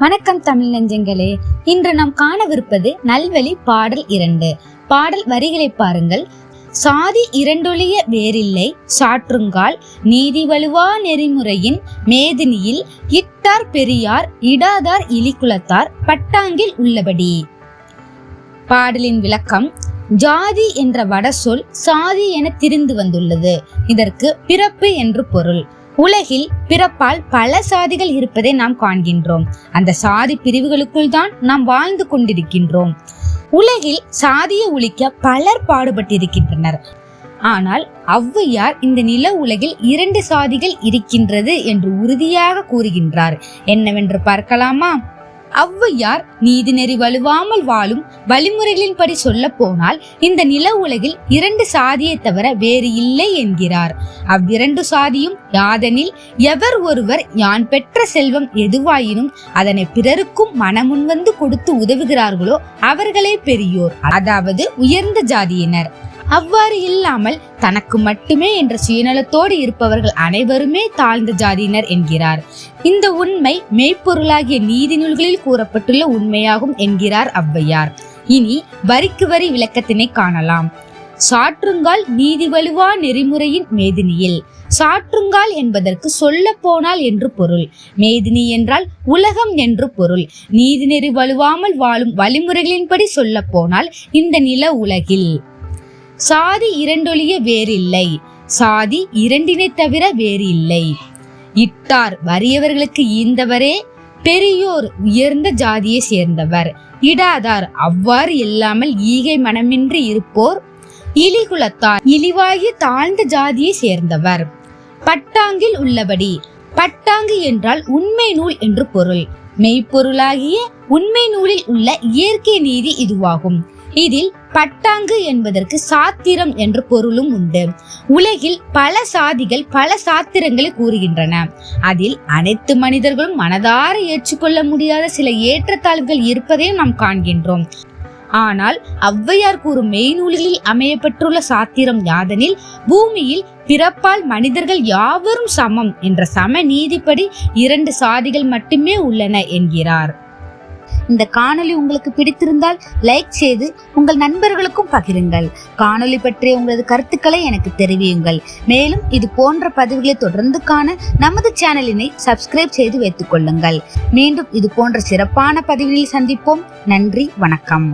வணக்கம் தமிழ் நெஞ்சங்களே. இன்று நாம் காணவிருப்பது நல்வழி பாடல் இரண்டு. பாடல் வரிகளை பாருங்கள். சாதி இரண்டொழிய வேறில்லை. சாற்றுங்கால் நீதி வலுவா நெறிமுறையின் மேதினியில் இட்டார் பெரியார் இடாதார் இலிக்குலத்தார் பட்டாங்கில் உள்ளபடி. பாடலின் விளக்கம் ஜாதி என்ற வடசொல் சாதி என திரிந்து வந்துள்ளது. இதற்கு பிறப்பு என்று பொருள். உலகில் பிறப்பால் பல சாதிகள் இருப்பதை நாம் காண்கின்றோம். அந்த சாதி பிரிவுகளுக்குள் தான் நாம் வாழ்ந்து கொண்டிருக்கின்றோம். உலகில் சாதியை ஒழிக்க பலர் பாடுபட்டிருக்கின்றனர். ஆனால் ஔவையார் இந்த நில உலகில் இரண்டு சாதிகள் இருக்கின்றது என்று உறுதியாக கூறுகின்றார். என்னவென்று பார்க்கலாமா? ஔவையார் நீதிநெறி வலுவாமல் வாழும் வழிமுறைகளின்படி சொல்ல போனால் இந்த நில உலகில் இரண்டு சாதியை தவிர வேறு இல்லை என்கிறார். அவ்விரண்டு சாதியும் யாதெனில் எவர் ஒருவர் யான் பெற்ற செல்வம் எதுவாயினும் அதனை பிறருக்கும் மனமுன்வந்து கொடுத்து உதவுகிறார்களோ அவர்களே பெரியோர் அதாவது உயர்ந்த ஜாதியினர். அவ்வாறு இல்லாமல் தனக்கு மட்டுமே என்ற சுயநலத்தோடு இருப்பவர்கள் அனைவருமே தாழ்ந்த ஜாதியினர் என்கிறார். இந்த உண்மை மெய்ப்பொருளாகிய நீதி நூல்களில் கூறப்பட்டுள்ள உண்மையாகும் என்கிறார் ஔவையார். இனி வரிக்கு வரி விளக்கத்தினை காணலாம். சாற்றுங்கால் நீதி வலுவா நெறிமுறையின் மேதினியில். சாற்றுங்கால் என்பதற்கு சொல்ல போனால் என்று பொருள். மேதினி என்றால் உலகம் என்று பொருள். நீதிநெறி வலுவாமல் வாழும் வழிமுறைகளின்படி சொல்ல போனால் இந்த நில உலகில். சாதி இரண்டொழிய வேறில்லை. சாதி இரண்டினை தவிர வேறு இல்லை இட்டார் வறியவர்களுக்கு ஈந்தவரே பெரியோர் உயர்ந்த ஜாதியை சேர்ந்தவர். இடாதார் அவ்வாறு இல்லாமல் ஈகை மனமின்றி இருப்போர். இலிகுலத்தார் இழிவாகி தாழ்ந்த ஜாதியை சேர்ந்தவர். பட்டாங்கில் உள்ளபடி பட்டாங்கு என்றால் உண்மை நூல் என்று பொருள். மெய்ப்பொருளாகிய உண்மை நூலில் உள்ள இயற்கை நீதி இதுவாகும். இதில் பட்டாங்கு என்பதற்கு சாத்திரம் என்ற பொருளும் உண்டு. உலகில் பல சாதிகள் பல சாத்திரங்களை கூறுகின்றன. அதில் அனைத்து மனிதர்களும் மனதார ஏற்றுக்கொள்ள முடியாத சில ஏற்றத்தாழ்வுகள் இருப்பதையும் நாம் காண்கின்றோம். ஆனால் ஔவையார் கூறும் மெய்நூல்களில் அமையப்பட்டுள்ள சாத்திரம் யாதெனில் பூமியில் பிறப்பால் மனிதர்கள் யாவரும் சமம் என்ற சம நீதிப்படி இரண்டு சாதிகள் மட்டுமே உள்ளன என்கிறார். இந்த காணொளி உங்களுக்கு பிடித்திருந்தால் லைக் செய்து உங்கள் நண்பர்களுக்கும் பகிருங்கள். காணொளி பற்றிய உங்களது கருத்துக்களை எனக்கு தெரிவியுங்கள். மேலும் இது போன்ற பதிவுகளை தொடர்ந்து காண நமது சேனலினை சப்ஸ்கிரைப் செய்து வைத்துக் கொள்ளுங்கள். மீண்டும் இது போன்ற சிறப்பான பதிவுகளில் சந்திப்போம். நன்றி வணக்கம்.